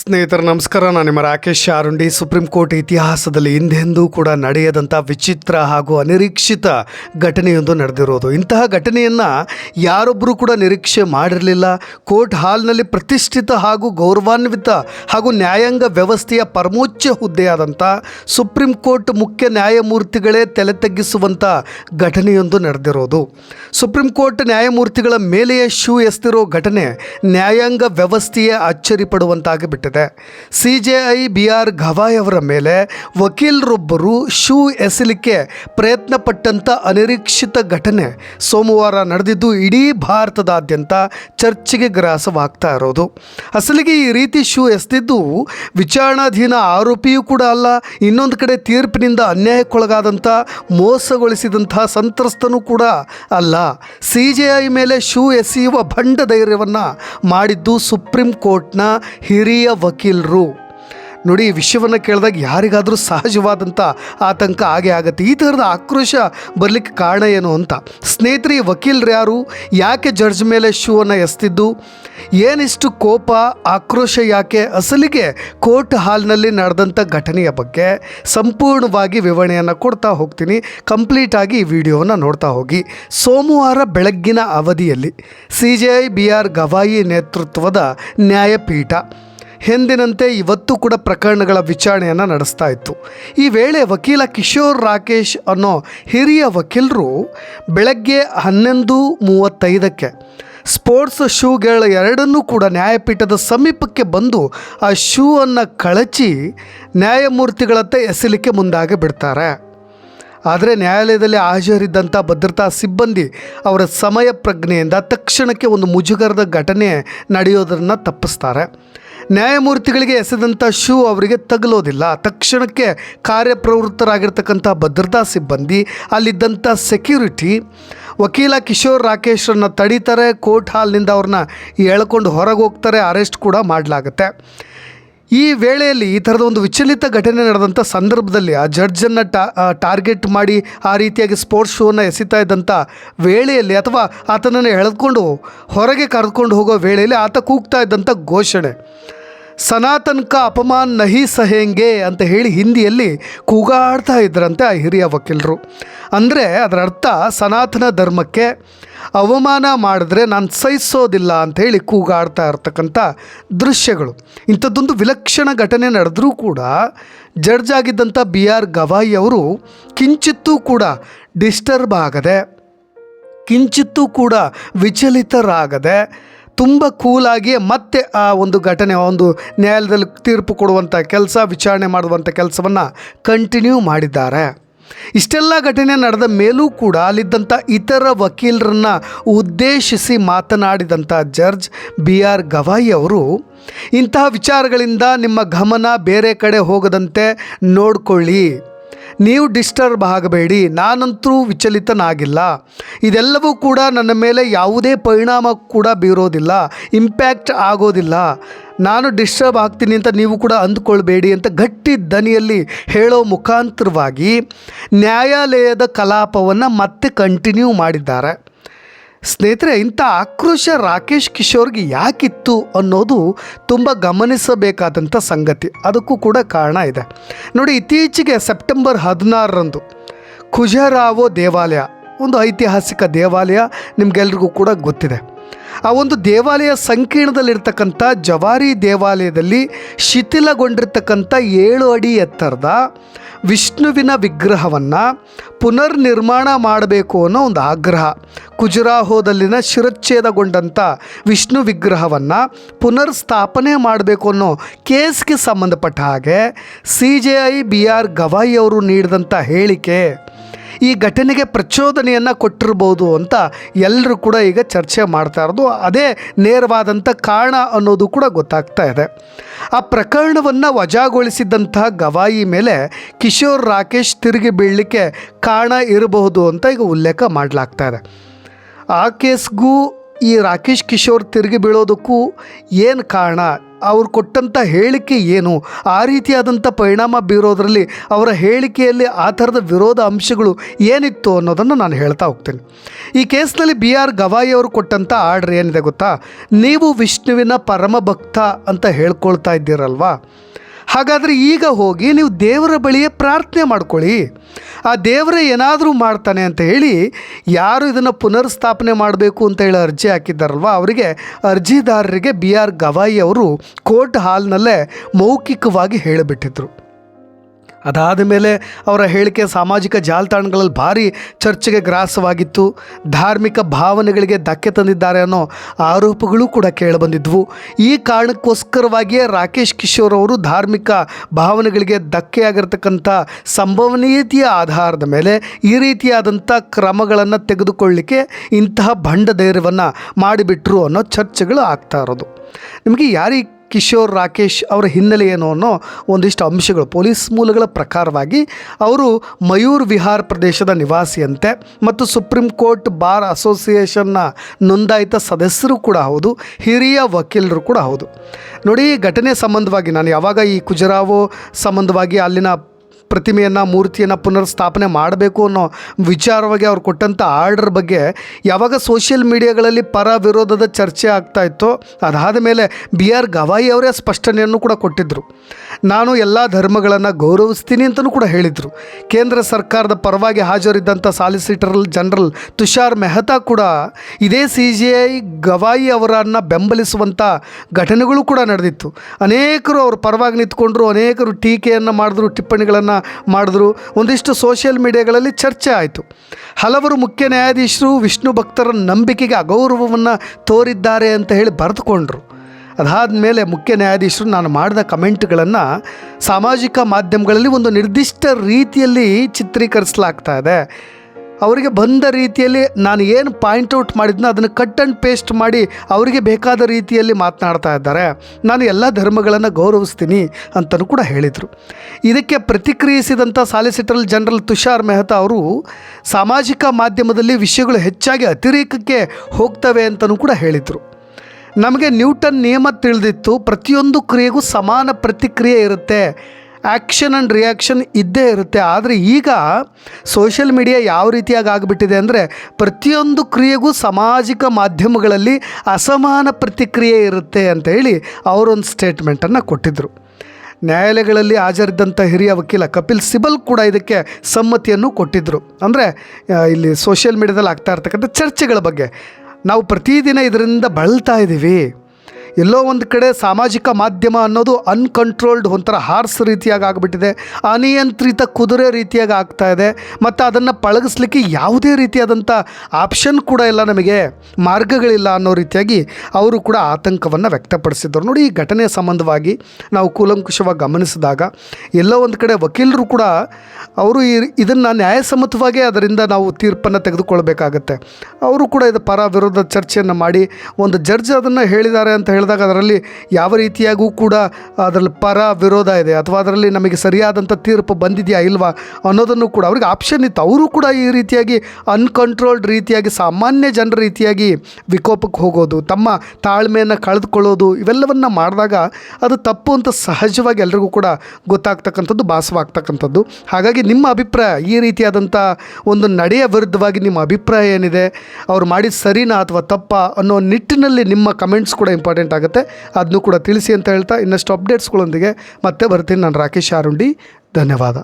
ಸ್ನೇಹಿತರ, ನಮಸ್ಕಾರ. ನಾನು ನಿಮ್ಮ ರಾಕೇಶ್ ಶಾರುಂಡಿ ಸುಪ್ರೀಂ ಕೋರ್ಟ್ ಇತಿಹಾಸದಲ್ಲಿ ಹಿಂದೆಂದೂ ಕೂಡ ನಡೆಯದಂಥ ವಿಚಿತ್ರ ಹಾಗೂ ಅನಿರೀಕ್ಷಿತ ಘಟನೆಯೊಂದು ನಡೆದಿರೋದು. ಇಂತಹ ಘಟನೆಯನ್ನು ಯಾರೊಬ್ಬರೂ ಕೂಡ ನಿರೀಕ್ಷೆ ಮಾಡಿರಲಿಲ್ಲ. ಕೋರ್ಟ್ ಹಾಲ್ನಲ್ಲಿ ಪ್ರತಿಷ್ಠಿತ ಹಾಗೂ ಗೌರವಾನ್ವಿತ ಹಾಗೂ ನ್ಯಾಯಾಂಗ ವ್ಯವಸ್ಥೆಯ ಪರಮೋಚ್ಚ ಹುದ್ದೆಯಾದಂಥ ಸುಪ್ರೀಂ ಕೋರ್ಟ್ ಮುಖ್ಯ ನ್ಯಾಯಮೂರ್ತಿಗಳೇ ತಲೆ ತಗ್ಗಿಸುವಂಥ ಘಟನೆಯೊಂದು ನಡೆದಿರೋದು. ಸುಪ್ರೀಂ ಕೋರ್ಟ್ ನ್ಯಾಯಮೂರ್ತಿಗಳ ಮೇಲೆಯೇ ಶೂ ಎಸ್ತಿರೋ ಘಟನೆ ನ್ಯಾಯಾಂಗ ವ್ಯವಸ್ಥೆಯೇ ಅಚ್ಚರಿ ಬಿಟ್ಟಿದೆ C J I, B R Gavai ಅವರ ಮೇಲೆ ವಕೀಲರೊಬ್ಬರು ಶೂ ಎಸಲಿಕ್ಕೆ ಪ್ರಯತ್ನ ಪಟ್ಟಂಥ ಅನಿರೀಕ್ಷಿತ ಘಟನೆ ಸೋಮವಾರ ನಡೆದಿದ್ದು ಇಡೀ ಭಾರತದಾದ್ಯಂತ ಚರ್ಚೆಗೆ ಗ್ರಾಸವಾಗ್ತಾ ಇರೋದು. ಅಸಲಿಗೆ ಈ ರೀತಿ ಶೂ ಎಸೆದಿದ್ದು ವಿಚಾರಣಾಧೀನ ಆರೋಪಿಯೂ ಕೂಡ ಅಲ್ಲ, ಇನ್ನೊಂದು ಕಡೆ ತೀರ್ಪಿನಿಂದ ಅನ್ಯಾಯಕ್ಕೊಳಗಾದಂಥ ಮೋಸಗೊಳಿಸಿದಂತಹ ಸಂತ್ರಸ್ತನೂ ಕೂಡ ಅಲ್ಲ. ಸಿ ಜೆ ಐ ಮೇಲೆ ಶೂ ಎಸೆಯುವ ಭಂಡ ಧೈರ್ಯವನ್ನು ಮಾಡಿದ್ದು ಸುಪ್ರೀಂ ಕೋರ್ಟ್ನ ಹಿರಿಯ ವಕೀಲರು. ನೋಡಿ ವಿಷಯವನ್ನು ಕೇಳಿದಾಗ ಯಾರಿಗಾದರೂ ಸಹಜವಾದಂಥ ಆತಂಕ ಆಗೇ ಆಗುತ್ತೆ. ಈ ಥರದ ಆಕ್ರೋಶ ಬರಲಿಕ್ಕೆ ಕಾರಣ ಏನು ಅಂತ. ಸ್ನೇಹಿತರೆ ವಕೀಲರು ಯಾರು? ಯಾಕೆ ಜಡ್ಜ್ ಮೇಲೆ ಶೂವನ್ನು ಎಸ್ತಿದ್ದು? ಏನಿಷ್ಟು ಕೋಪ, ಆಕ್ರೋಶ ಯಾಕೆ? ಅಸಲಿಗೆ ಕೋರ್ಟ್ ಹಾಲ್ನಲ್ಲಿ ನಡೆದಂಥ ಘಟನೆಯ ಬಗ್ಗೆ ಸಂಪೂರ್ಣವಾಗಿ ವಿವರಣೆಯನ್ನು ಕೊಡ್ತಾ ಹೋಗ್ತೀನಿ. ಕಂಪ್ಲೀಟಾಗಿ ಈ ವಿಡಿಯೋವನ್ನು ನೋಡ್ತಾ ಹೋಗಿ. ಸೋಮವಾರ ಬೆಳಗ್ಗಿನ ಅವಧಿಯಲ್ಲಿ C J I B R Gavai ನೇತೃತ್ವದ ನ್ಯಾಯಪೀಠ ಎಂದಿನಂತೆ ಇವತ್ತು ಕೂಡ ಪ್ರಕರಣಗಳ ವಿಚಾರಣೆಯನ್ನು ನಡೆಸ್ತಾ ಇತ್ತು. ಈ ವೇಳೆ ವಕೀಲ ಕಿಶೋರ್ ರಾಕೇಶ್ ಅನ್ನೋ ಹಿರಿಯ ವಕೀಲರು ಬೆಳಗ್ಗೆ ಹನ್ನೊಂದು ಮೂವತ್ತೈದಕ್ಕೆ ಸ್ಪೋರ್ಟ್ಸ್ ಶೂಗಳ ಎರಡನ್ನೂ ಕೂಡ ನ್ಯಾಯಪೀಠದ ಸಮೀಪಕ್ಕೆ ಬಂದು ಆ ಶೂ ಅನ್ನು ಕಳಚಿ ನ್ಯಾಯಮೂರ್ತಿಗಳತ್ತ ಎಸಲಿಕ್ಕೆ ಮುಂದಾಗಿ ಬಿಡ್ತಾರೆ. ಆದರೆ ನ್ಯಾಯಾಲಯದಲ್ಲಿ ಹಾಜರಿದ್ದಂಥ ಭದ್ರತಾ ಸಿಬ್ಬಂದಿ ಅವರ ಸಮಯ ಪ್ರಜ್ಞೆಯಿಂದ ತಕ್ಷಣಕ್ಕೆ ಒಂದು ಮುಜುಗರದ ಘಟನೆ ನಡೆಯೋದನ್ನು ತಪ್ಪಿಸ್ತಾರೆ. ನ್ಯಾಯಮೂರ್ತಿಗಳಿಗೆ ಎಸೆದಂಥ ಶೂ ಅವರಿಗೆ ತಗಲೋದಿಲ್ಲ. ತಕ್ಷಣಕ್ಕೆ ಕಾರ್ಯಪ್ರವೃತ್ತರಾಗಿರ್ತಕ್ಕಂಥ ಭದ್ರತಾ ಸಿಬ್ಬಂದಿ, ಅಲ್ಲಿದ್ದಂಥ ಸೆಕ್ಯೂರಿಟಿ, ವಕೀಲ ಕಿಶೋರ್ ರಾಕೇಶ್ರನ್ನ ತಡೀತಾರೆ. ಕೋರ್ಟ್ ಹಾಲ್ನಿಂದ ಅವ್ರನ್ನ ಎಳ್ಕೊಂಡು ಹೊರಗೆ ಹೋಗ್ತಾರೆ ಅರೆಸ್ಟ್ ಕೂಡ ಮಾಡಲಾಗುತ್ತೆ. ಈ ವೇಳೆಯಲ್ಲಿ ಈ ಥರದ ಒಂದು ವಿಚಲಿತ ಘಟನೆ ನಡೆದಂಥ ಸಂದರ್ಭದಲ್ಲಿ ಆ ಜಡ್ಜನ್ನು ಟಾ ಟಾರ್ಗೆಟ್ ಮಾಡಿ ಆ ರೀತಿಯಾಗಿ ಸ್ಪೋರ್ಟ್ಸ್ ಶೂವನ್ನು ಎಸಿತಾ ಇದ್ದಂಥ ವೇಳೆಯಲ್ಲಿ ಅಥವಾ ಆತನನ್ನು ಎಳೆದುಕೊಂಡು ಹೊರಗೆ ಕರೆದುಕೊಂಡು ಹೋಗೋ ವೇಳೆಯಲ್ಲಿ ಆತ ಕೂಗ್ತಾ ಇದ್ದಂಥ ಘೋಷಣೆ. ಸನಾತನ್ ಕಾ ಅಪಮಾನ್ ನಹಿ ಸಹೇಂಗೆ ಅಂತ ಹೇಳಿ ಹಿಂದಿಯಲ್ಲಿ ಕೂಗಾಡ್ತಾ ಇದ್ರಂತೆ ಆ ಹಿರಿಯ ವಕೀಲರು. ಅಂದರೆ ಅದರ ಅರ್ಥ ಸನಾತನ ಧರ್ಮಕ್ಕೆ ಅವಮಾನ ಮಾಡಿದ್ರೆ ನಾನು ಸಹಿಸೋದಿಲ್ಲ ಅಂತ ಹೇಳಿ ಕೂಗಾಡ್ತಾ ಇರ್ತಕ್ಕಂಥ ದೃಶ್ಯಗಳು. ಇಂಥದ್ದೊಂದು ವಿಲಕ್ಷಣ ಘಟನೆ ನಡೆದರೂ ಕೂಡ ಜಡ್ಜ್ ಆಗಿದ್ದಂಥ ಬಿ ಆರ್ ಗವಾಯಿ ಅವರು ಕಿಂಚಿತ್ತೂ ಕೂಡ ಡಿಸ್ಟರ್ಬ್ ಆಗದೆ, ಕಿಂಚಿತ್ತೂ ಕೂಡ ವಿಚಲಿತರಾಗದೆ ತುಂಬ ಕೂಲಾಗಿ ಮತ್ತೆ ಆ ಒಂದು ಘಟನೆ ಒಂದು ನ್ಯಾಯಾಲಯದಲ್ಲಿ ತೀರ್ಪು ಕೊಡುವಂಥ ಕೆಲಸ, ವಿಚಾರಣೆ ಮಾಡುವಂಥ ಕೆಲಸವನ್ನು ಕಂಟಿನ್ಯೂ ಮಾಡಿದ್ದಾರೆ. ಇಷ್ಟೆಲ್ಲ ಘಟನೆ ನಡೆದ ಮೇಲೂ ಕೂಡ ಅಲ್ಲಿದ್ದಂಥ ಇತರ ವಕೀಲರನ್ನು ಉದ್ದೇಶಿಸಿ ಮಾತನಾಡಿದಂಥ ಜಡ್ಜ್ ಬಿ ಆರ್ ಗವಾಯಿ ಅವರು, ಇಂತಹ ವಿಚಾರಗಳಿಂದ ನಿಮ್ಮ ಗಮನ ಬೇರೆ ಕಡೆ ಹೋಗದಂತೆ ನೋಡಿಕೊಳ್ಳಿ. ನೀವು ಡಿಸ್ಟರ್ಬ್ ಆಗಬೇಡಿ, ನಾನಂತೂ ವಿಚಲಿತನಾಗಿಲ್ಲ. ಇದೆಲ್ಲವೂ ಕೂಡ ನನ್ನ ಮೇಲೆ ಯಾವುದೇ ಪರಿಣಾಮ ಕೂಡ ಬೀರೋದಿಲ್ಲ ಇಂಪ್ಯಾಕ್ಟ್ ಆಗೋದಿಲ್ಲ. ನಾನು ಡಿಸ್ಟರ್ಬ್ ಆಗ್ತೀನಿ ಅಂತ ನೀವು ಕೂಡ ಅಂದುಕೊಳ್ಬೇಡಿ ಅಂತ ಗಟ್ಟಿ ದನಿಯಲ್ಲಿ ಹೇಳೋ ಮುಖಾಂತರವಾಗಿ ನ್ಯಾಯಾಲಯದ ಕಲಾಪವನ್ನು ಮತ್ತೆ ಕಂಟಿನ್ಯೂ ಮಾಡಿದ್ದಾರೆ. ಸ್ನೇಹಿತರೆ, ಇಂಥ ಆಕ್ರೋಶ ರಾಕೇಶ್ ಕಿಶೋರ್ಗೆ ಯಾಕಿತ್ತು ಅನ್ನೋದು ತುಂಬ ಗಮನಿಸಬೇಕಾದಂಥ ಸಂಗತಿ. ಅದಕ್ಕೂ ಕೂಡ ಕಾರಣ ಇದೆ. ನೋಡಿ, ಇತ್ತೀಚೆಗೆ ಸೆಪ್ಟೆಂಬರ್ ಹದಿನಾರರಂದು ಖುಜರಾವೋ ದೇವಾಲಯ, ಒಂದು ಐತಿಹಾಸಿಕ ದೇವಾಲಯ ನಿಮಗೆಲ್ರಿಗೂ ಕೂಡ ಗೊತ್ತಿದೆ. ಆ ಒಂದು ದೇವಾಲಯ ಸಂಕೀರ್ಣದಲ್ಲಿರ್ತಕ್ಕಂಥ ಜವಾರಿ ದೇವಾಲಯದಲ್ಲಿ ಶಿಥಿಲಗೊಂಡಿರ್ತಕ್ಕಂಥ ಏಳು ಅಡಿ ಎತ್ತರದ ವಿಷ್ಣುವಿನ ವಿಗ್ರಹವನ್ನು ಪುನರ್ ನಿರ್ಮಾಣ ಮಾಡಬೇಕು ಅನ್ನೋ ಒಂದು ಆಗ್ರಹ. ಖುಜುರಾಹೋದಲ್ಲಿನ ಶಿರಚ್ಛೇದಗೊಂಡಂಥ ವಿಷ್ಣು ವಿಗ್ರಹವನ್ನು ಪುನರ್ ಸ್ಥಾಪನೆ ಮಾಡಬೇಕು ಅನ್ನೋ ಕೇಸ್ಗೆ ಸಂಬಂಧಪಟ್ಟ ಹಾಗೆ C J I B R Gavai ಅವರು ನೀಡಿದಂಥ ಹೇಳಿಕೆ. ಈ ಘಟನೆಗೆ ಪ್ರಚೋದನೆಯನ್ನು ಕೊಟ್ಟಿರ್ಬೋದು ಅಂತ ಎಲ್ಲರೂ ಕೂಡ ಈಗ ಚರ್ಚೆ ಮಾಡ್ತಾ ಇರೋದು. ಅದೇ ನೇರವಾದಂಥ ಕಾರಣ ಅನ್ನೋದು ಕೂಡ ಗೊತ್ತಾಗ್ತಾ ಇದೆ. ಆ ಪ್ರಕರಣವನ್ನು ವಜಾಗೊಳಿಸಿದ್ದಂತಹ ಗವಾಯಿ ಮೇಲೆ ಕಿಶೋರ್ ರಾಕೇಶ್ ತಿರುಗಿ ಬೀಳಲಿಕ್ಕೆ ಕಾರಣ ಇರಬಹುದು ಅಂತ ಈಗ ಉಲ್ಲೇಖ ಮಾಡಲಾಗ್ತಾ ಇದೆ. ಆ ಕೇಸ್ಗೂ ಈ ರಾಕೇಶ್ ಕಿಶೋರ್ ತಿರುಗಿ ಬೀಳೋದಕ್ಕೂ ಏನು ಕಾರಣ? ಅವ್ರು ಕೊಟ್ಟಂಥ ಹೇಳಿಕೆ ಏನು? ಆ ರೀತಿಯಾದಂಥ ಪರಿಣಾಮ ಬೀರೋದರಲ್ಲಿ ಅವರ ಹೇಳಿಕೆಯಲ್ಲಿ ಆ ಥರದ ವಿರೋಧ ಅಂಶಗಳು ಏನಿತ್ತು ಅನ್ನೋದನ್ನು ನಾನು ಹೇಳ್ತಾ ಹೋಗ್ತೇನೆ. ಈ ಕೇಸ್ನಲ್ಲಿ ಬಿ ಆರ್ ಗವಾಯಿ ಅವರು ಕೊಟ್ಟಂಥ ಆರ್ಡ್ರ್ ಏನಿದೆ ಗೊತ್ತಾ? ನೀವು ವಿಷ್ಣುವಿನ ಪರಮ ಭಕ್ತ ಅಂತ ಹೇಳ್ಕೊಳ್ತಾ ಇದ್ದೀರಲ್ವಾ? ಹಾಗಾದರೆ ಈಗ ಹೋಗಿ ನೀವು ದೇವರ ಬಳಿಯೇ ಪ್ರಾರ್ಥನೆ ಮಾಡ್ಕೊಳ್ಳಿ. ಆ ದೇವರೇ ಏನಾದರೂ ಮಾಡ್ತಾನೆ ಅಂತ ಹೇಳಿ ಯಾರು ಇದನ್ನು ಪುನರ್ಸ್ಥಾಪನೆ ಮಾಡಬೇಕು ಅಂತ ಹೇಳಿ ಅರ್ಜಿ ಹಾಕಿದ್ದಾರಲ್ವ? ಅವರಿಗೆ ಅರ್ಜಿದಾರರಿಗೆ ಬಿ ಆರ್ ಗವಾಯಿ ಅವರು ಕೋರ್ಟ್ ಹಾಲ್ನಲ್ಲೇ ಮೌಖಿಕವಾಗಿ ಹೇಳಿಬಿಟ್ಟಿದ್ರು. ಅದಾದ ಮೇಲೆ ಅವರ ಹೇಳಿಕೆ ಸಾಮಾಜಿಕ ಜಾಲತಾಣಗಳಲ್ಲಿ ಭಾರಿ ಚರ್ಚೆಗೆ ಗ್ರಾಸವಾಗಿತ್ತು. ಧಾರ್ಮಿಕ ಭಾವನೆಗಳಿಗೆ ಧಕ್ಕೆ ತಂದಿದ್ದಾರೆ ಅನ್ನೋ ಆರೋಪಗಳು ಕೂಡ ಕೇಳಿಬಂದಿದ್ವು. ಈ ಕಾರಣಕ್ಕೋಸ್ಕರವಾಗಿಯೇ ರಾಕೇಶ್ ಕಿಶೋರ್ ಅವರು ಧಾರ್ಮಿಕ ಭಾವನೆಗಳಿಗೆ ಧಕ್ಕೆಯಾಗಿರ್ತಕ್ಕಂಥ ಸಂಭವನೀಯತೆಯ ಆಧಾರದ ಮೇಲೆ ಈ ರೀತಿಯಾದಂಥ ಕ್ರಮಗಳನ್ನು ತೆಗೆದುಕೊಳ್ಳಿಕ್ಕೆ ಇಂತಹ ಭಂಡ ಧೈರ್ಯವನ್ನು ಮಾಡಿಬಿಟ್ರು ಅನ್ನೋ ಚರ್ಚೆಗಳು ಆಗ್ತಾ ಇರೋದು. ನಿಮಗೆ ಯಾರೀ ಕಿಶೋರ್ ರಾಕೇಶ್ ಅವರ ಹಿನ್ನೆಲೆ ಏನು ಅನ್ನೋ ಒಂದಿಷ್ಟು ಅಂಶಗಳು. ಪೊಲೀಸ್ ಮೂಲಗಳ ಪ್ರಕಾರವಾಗಿ ಅವರು ಮಯೂರ್ ವಿಹಾರ್ ಪ್ರದೇಶದ ನಿವಾಸಿಯಂತೆ ಮತ್ತು ಸುಪ್ರೀಂ ಕೋರ್ಟ್ ಬಾರ್ ಅಸೋಸಿಯೇಷನ್ನ ನೋಂದಾಯಿತ ಸದಸ್ಯರು ಕೂಡ ಹೌದು, ಹಿರಿಯ ವಕೀಲರು ಕೂಡ ಹೌದು. ನೋಡಿ ಘಟನೆ ಸಂಬಂಧವಾಗಿ ನಾನು ಯಾವಾಗ ಈ ಕುಜರಾವೋ ಸಂಬಂಧವಾಗಿ ಅಲ್ಲಿನ ಪ್ರತಿಮೆಯನ್ನು, ಮೂರ್ತಿಯನ್ನು ಪುನರ್ಸ್ಥಾಪನೆ ಮಾಡಬೇಕು ಅನ್ನೋ ವಿಚಾರವಾಗಿ ಅವ್ರು ಕೊಟ್ಟಂಥ ಆರ್ಡರ್ ಬಗ್ಗೆ ಯಾವಾಗ ಸೋಷಿಯಲ್ ಮೀಡಿಯಾಗಳಲ್ಲಿ ಪರ ವಿರೋಧದ ಚರ್ಚೆ ಆಗ್ತಾ ಇತ್ತು, ಅದಾದ ಮೇಲೆ ಬಿ ಆರ್ ಗವಾಯಿ ಅವರೇ ಸ್ಪಷ್ಟನೆಯನ್ನು ಕೂಡ ಕೊಟ್ಟಿದ್ದರು ನಾನು ಎಲ್ಲ ಧರ್ಮಗಳನ್ನು ಗೌರವಿಸ್ತೀನಿ ಅಂತಲೂ ಕೂಡ ಹೇಳಿದರು. ಕೇಂದ್ರ ಸರ್ಕಾರದ ಪರವಾಗಿ ಹಾಜರಿದ್ದಂಥ ಸಾಲಿಸಿಟರ್ ಜನರಲ್ ತುಷಾರ್ ಮೆಹ್ತಾ ಕೂಡ ಇದೇ ಸಿ ಜಿ ಐ ಗವಾಯಿ ಅವರನ್ನು ಬೆಂಬಲಿಸುವಂಥ ಘಟನೆಗಳು ಕೂಡ ನಡೆದಿತ್ತು. ಅನೇಕರು ಅವ್ರ ಪರವಾಗಿ ನಿಂತ್ಕೊಂಡ್ರು, ಅನೇಕರು ಟೀಕೆಯನ್ನು ಮಾಡಿದ್ರು, ಟಿಪ್ಪಣಿಗಳನ್ನು ಮಾಡಿದ್ರು. ಒಂದಿಷ್ಟು ಸೋಷಿಯಲ್ ಮೀಡಿಯಾಗಳಲ್ಲಿ ಚರ್ಚೆ ಆಯಿತು. ಹಲವರು ಮುಖ್ಯ ನ್ಯಾಯಾಧೀಶರು, ವಿಷ್ಣು ಭಕ್ತರ ನಂಬಿಕೆಗೆ ಅಗೌರವವನ್ನು ತೋರಿದ್ದಾರೆ ಅಂತ ಹೇಳಿ ಬರೆದುಕೊಂಡ್ರು. ಅದಾದ ಮೇಲೆ ಮುಖ್ಯ ನ್ಯಾಯಾಧೀಶರು, ನಾನು ಮಾಡಿದ ಕಮೆಂಟ್ಗಳನ್ನು ಸಾಮಾಜಿಕ ಮಾಧ್ಯಮಗಳಲ್ಲಿ ಒಂದು ನಿರ್ದಿಷ್ಟ ರೀತಿಯಲ್ಲಿ ಚಿತ್ರೀಕರಿಸಲಾಗ್ತಾ ಇದೆ. ಅವರಿಗೆ ಬಂದ ರೀತಿಯಲ್ಲಿ ನಾನು ಏನು ಪಾಯಿಂಟ್ ಔಟ್ ಮಾಡಿದ್ನೋ ಅದನ್ನು ಕಟ್ ಆ್ಯಂಡ್ ಪೇಸ್ಟ್ ಮಾಡಿ ಅವರಿಗೆ ಬೇಕಾದ ರೀತಿಯಲ್ಲಿ ಮಾತನಾಡ್ತಾ ಇದ್ದಾರೆ. ನಾನು ಎಲ್ಲ ಧರ್ಮಗಳನ್ನು ಗೌರವಿಸ್ತೀನಿ ಅಂತಲೂ ಕೂಡ ಹೇಳಿದರು. ಇದಕ್ಕೆ ಪ್ರತಿಕ್ರಿಯಿಸಿದಂಥ ಸಾಲಿಸಿಟರ್ ಜನರಲ್ ತುಷಾರ್ ಮೆಹ್ತಾ ಅವರು, ಸಾಮಾಜಿಕ ಮಾಧ್ಯಮದಲ್ಲಿ ವಿಷಯಗಳು ಹೆಚ್ಚಾಗಿ ಅತಿರೇಕಕ್ಕೆ ಹೋಗ್ತವೆ ಅಂತಲೂ ಕೂಡ ಹೇಳಿದರು. ನಮಗೆ ನ್ಯೂಟನ್ ನಿಯಮ ತಿಳಿದಿತ್ತು, ಪ್ರತಿಯೊಂದು ಕ್ರಿಯೆಗೂ ಸಮಾನ ಪ್ರತಿಕ್ರಿಯೆ ಇರುತ್ತೆ. ಆ್ಯಕ್ಷನ್ ಆ್ಯಂಡ್ ರಿಯಾಕ್ಷನ್ ಇದ್ದೇ ಇರುತ್ತೆ. ಆದರೆ ಈಗ ಸೋಷಿಯಲ್ ಮೀಡಿಯಾ ಯಾವ ರೀತಿಯಾಗಿ ಆಗಿಬಿಟ್ಟಿದೆ ಅಂದರೆ ಪ್ರತಿಯೊಂದು ಕ್ರಿಯೆಗೂ ಸಾಮಾಜಿಕ ಮಾಧ್ಯಮಗಳಲ್ಲಿ ಅಸಮಾನ ಪ್ರತಿಕ್ರಿಯೆ ಇರುತ್ತೆ ಅಂತ ಹೇಳಿ ಅವರೊಂದು ಸ್ಟೇಟ್ಮೆಂಟನ್ನು ಕೊಟ್ಟಿದ್ದರು ನ್ಯಾಯಾಲಯಗಳಲ್ಲಿ ಹಾಜರಿದ್ದಂಥ ಹಿರಿಯ ವಕೀಲ ಕಪಿಲ್ ಸಿಬಲ್ ಕೂಡ ಇದಕ್ಕೆ ಸಮ್ಮತಿಯನ್ನು ಕೊಟ್ಟಿದ್ದರು ಅಂದರೆ ಇಲ್ಲಿ ಸೋಷಿಯಲ್ ಮೀಡ್ಯಾದಲ್ಲಿ ಆಗ್ತಾ ಇರ್ತಕ್ಕಂಥ ಚರ್ಚೆಗಳ ಬಗ್ಗೆ. ನಾವು ಪ್ರತಿದಿನ ಇದರಿಂದ ಬಳಲ್ತಾ ಇದ್ದೀವಿ. ಎಲ್ಲೋ ಒಂದು ಕಡೆ ಸಾಮಾಜಿಕ ಮಾಧ್ಯಮ ಅನ್ನೋದು ಅನ್ಕಂಟ್ರೋಲ್ಡ್ ಒಂಥರ ಹಾರ್ಸ್ ರೀತಿಯಾಗಿ ಆಗಿಬಿಟ್ಟಿದೆ. ಅನಿಯಂತ್ರಿತ ಕುದುರೆ ರೀತಿಯಾಗಿ ಆಗ್ತಾ ಇದೆ. ಮತ್ತು ಅದನ್ನು ಪಳಗಿಸ್ಲಿಕ್ಕೆ ಯಾವುದೇ ರೀತಿಯಾದಂಥ ಆಪ್ಷನ್ ಕೂಡ ಇಲ್ಲ ನಮಗೆ. ಮಾರ್ಗಗಳಿಲ್ಲ ಅನ್ನೋ ರೀತಿಯಾಗಿ ಅವರು ಕೂಡ ಆತಂಕವನ್ನು ವ್ಯಕ್ತಪಡಿಸಿದರು. ನೋಡಿ, ಈ ಘಟನೆಯ ಸಂಬಂಧವಾಗಿ ನಾವು ಕೂಲಂಕುಷವಾಗಿ ಗಮನಿಸಿದಾಗ ಎಲ್ಲೋ ಒಂದು ಕಡೆ ವಕೀಲರು ಕೂಡ ಅವರು ಈ ಇದನ್ನು ನ್ಯಾಯಸಮ್ಮತವಾಗಿ ಅದರಿಂದ ನಾವು ತೀರ್ಪನ್ನು ತೆಗೆದುಕೊಳ್ಬೇಕಾಗತ್ತೆ. ಅವರು ಕೂಡ ಇದು ಪರ ವಿರೋಧ ಚರ್ಚೆಯನ್ನು ಮಾಡಿ, ಒಂದು ಜಡ್ಜ್ ಅದನ್ನು ಹೇಳಿದ್ದಾರೆ ಅಂತ ಹೇಳಿದಾಗ ಅದರಲ್ಲಿ ಯಾವ ರೀತಿಯಾಗೂ ಕೂಡ ಅದರಲ್ಲಿ ಪರ ವಿರೋಧ ಇದೆ. ಅಥವಾ ಅದರಲ್ಲಿ ನಮಗೆ ಸರಿಯಾದಂಥ ತೀರ್ಪು ಬಂದಿದೆಯಾ ಇಲ್ವಾ ಅನ್ನೋದನ್ನು ಕೂಡ ಅವ್ರಿಗೆ ಆಪ್ಷನ್ ಇತ್ತು. ಅವರು ಕೂಡ ಈ ರೀತಿಯಾಗಿ ಅನ್ಕಂಟ್ರೋಲ್ಡ್ ರೀತಿಯಾಗಿ ಸಾಮಾನ್ಯ ಜನರ ರೀತಿಯಾಗಿ ವಿಕೋಪಕ್ಕೆ ಹೋಗೋದು, ತಮ್ಮ ತಾಳ್ಮೆಯನ್ನು ಕಳೆದುಕೊಳ್ಳೋದು, ಇವೆಲ್ಲವನ್ನು ಮಾಡಿದಾಗ ಅದು ತಪ್ಪು ಅಂತ ಸಹಜವಾಗಿ ಎಲ್ರಿಗೂ ಕೂಡ ಗೊತ್ತಾಗ್ತಕ್ಕಂಥದ್ದು, ಭಾಸವಾಗ್ತಕ್ಕಂಥದ್ದು. ಹಾಗಾಗಿ ನಿಮ್ಮ ಅಭಿಪ್ರಾಯ ಈ ರೀತಿಯಾದಂಥ ಒಂದು ನಡೆಯ ವಿರುದ್ಧವಾಗಿ ನಿಮ್ಮ ಅಭಿಪ್ರಾಯ ಏನಿದೆ, ಅವ್ರು ಮಾಡಿದ ಸರಿನಾ ಅಥವಾ ತಪ್ಪಾ ಅನ್ನೋ ನಿಟ್ಟಿನಲ್ಲಿ ನಿಮ್ಮ ಕಮೆಂಟ್ಸ್ ಕೂಡ ಇಂಪಾರ್ಟೆಂಟ್ ಆಗುತ್ತೆ ಅದನ್ನು ಕೂಡ ತಿಳಿಸಿ ಅಂತ ಹೇಳ್ತಾ ಇನ್ನಷ್ಟು ಅಪ್ಡೇಟ್ಸ್ಗಳೊಂದಿಗೆ ಮತ್ತೆ ಬರ್ತೀನಿ. ನಾನು ರಾಕೇಶ್ ಆರುಂಡಿ ಧನ್ಯವಾದ.